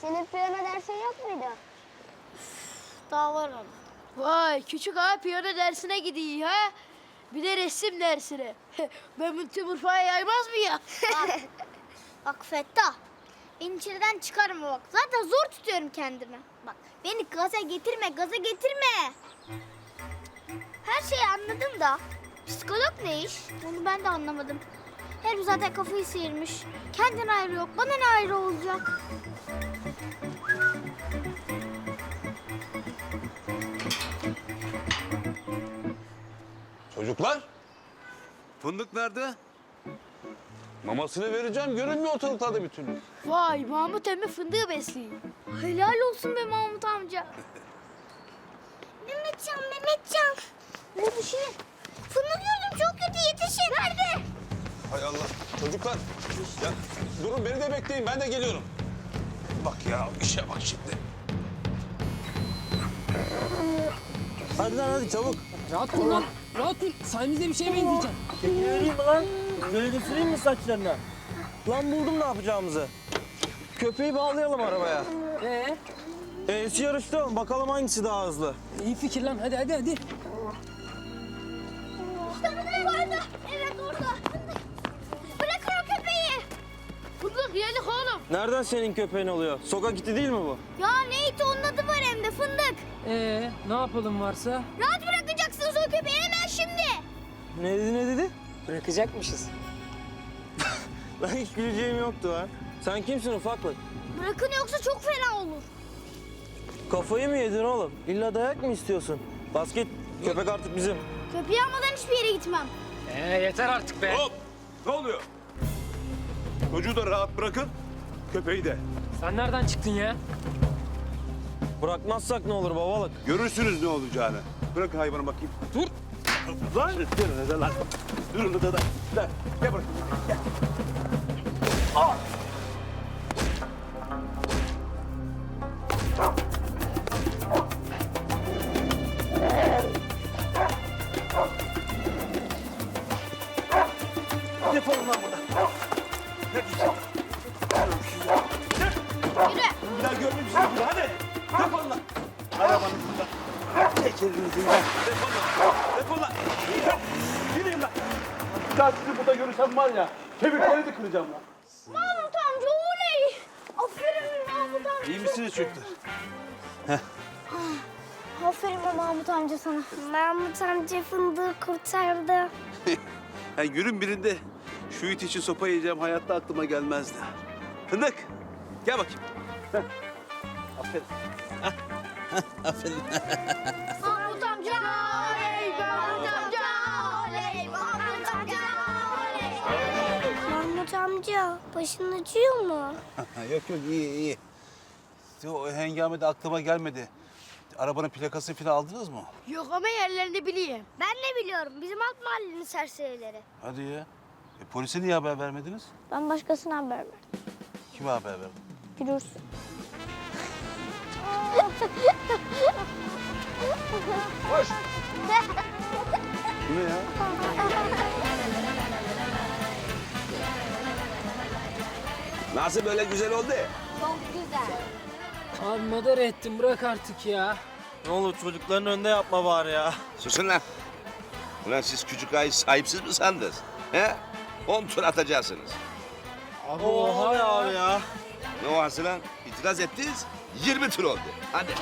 Senin piyano dersin yok muydu? Daha var ama. Vay küçük ağa piyano dersine gidiyor ha. Bir de resim dersine. ben bunu tüm Urfa'ya yaymaz mı ya? Bak, bak Fettah. Beni içeriden çıkarma bak. Zaten zor tutuyorum kendimi. Bak beni gaza getirme, gaza getirme. Her şeyi anladım da psikolog ne iş? Onu ben de anlamadım. Herif zaten kafayı sıyırmış. Kendine ayrı yok, bana ne ayrı olacak? Çocuklar, Fındık nerede? mamasını vereceğim. Görünmüyor ortalıklarda bir türlü. Vay Mahmut emmi fındığı besliyor. Helal olsun be Mahmut amca. Mehmetcan, Mehmetcan. Ne oldu şimdi? Fındık gördüm çok kötü yetişin. Nerede? Hay Allah. Çocuklar, ya durun beni de bekleyin. Ben de geliyorum. Bak ya, işe bak şimdi. Hadi lan hadi çabuk. Rahat ol lan. Rahat ol. Sayemizde bir şey benzeyeceğim. Kepini vereyim mi lan? Böyle süreyim mi saçlarına? Lan buldum ne yapacağımızı. Köpeği bağlayalım arabaya. Ee, E'si yarıştı. Bakalım hangisi daha hızlı. iyi fikir lan. Hadi hadi hadi. Nereden senin köpeğin oluyor? Sokak iti değil mi bu? Ya neydi onun adı var hem de fındık. Ee, ne yapalım varsa? Rahat bırakacaksınız o köpeği hemen şimdi. Ne dedi ne dedi? Bırakacakmışız. Lan hiç güleceğim yoktu ha. Sen kimsin ufaklık? Bırakın yoksa çok fena olur. Kafayı mı yedin oğlum? İlla dayak mı istiyorsun? Basket, köpek artık bizim. Köpeği almadan hiçbir yere gitmem. Ee, yeter artık be. Hop! Ne oluyor? Çocuğu da rahat bırakın, köpeği de. Sen nereden çıktın ya? Bırakmazsak ne olur babalık? Görürsünüz ne olacağını. Bırak hayvanı bakayım. Dur! Lan! Hadi lan. Durun hadi lan. Lan, Gel bırak. Gel. Defolun Defol lan. Defol lan. Gidin lan. Bir daha sizi burada görürsem var ya. Kemiklerinizi kıracağım lan. Mahmut amca oley. Aferin Mahmut amca. İyi misiniz çocuklar? Aferin be Mahmut amca sana. Mahmut amca fındığı kurtardı. Yani günün birinde şu it için sopa yiyeceğim hayatta aklıma gelmezdi. Fındık. Gel bakayım. Heh. Aferin. Amca oley. Mahmut amca başın acıyor mu? yok yok iyi iyi. O hengamede aklıma gelmedi. Arabanın plakasını falan aldınız mı? Yok ama yerlerini bileyim. Ben ne biliyorum bizim alt mahallenin serserileri. Hadi ya. E, polise niye haber vermediniz? Ben başkasına haber verdim. Kime haber verdin? Görürsün. Bu ne ya? Nasıl böyle güzel oldu? Çok güzel. Abi madara ettim. Bırak artık ya. Ne olur çocukların önünde yapma bari ya. Susun lan. Ulan siz küçük ayı sahipsiz mi sandınız? He? On tur atacaksınız. Oha ya abi ya. Ne o lan? İtiraz ettiniz. 20 tur oldu. Hadi.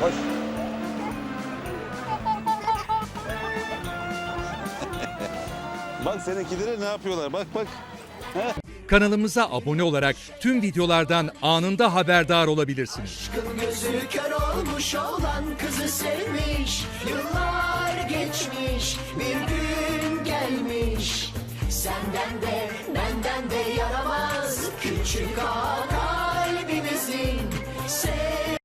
Bak seninkileri ne yapıyorlar? Bak bak. Kanalımıza abone olarak tüm videolardan anında haberdar olabilirsiniz. Gözü kör olmuş olan kızı sevmiş Yıllar geçmiş bir gün gelmiş Senden de benden de yaramaz Küçük ağa kalbimizin Sev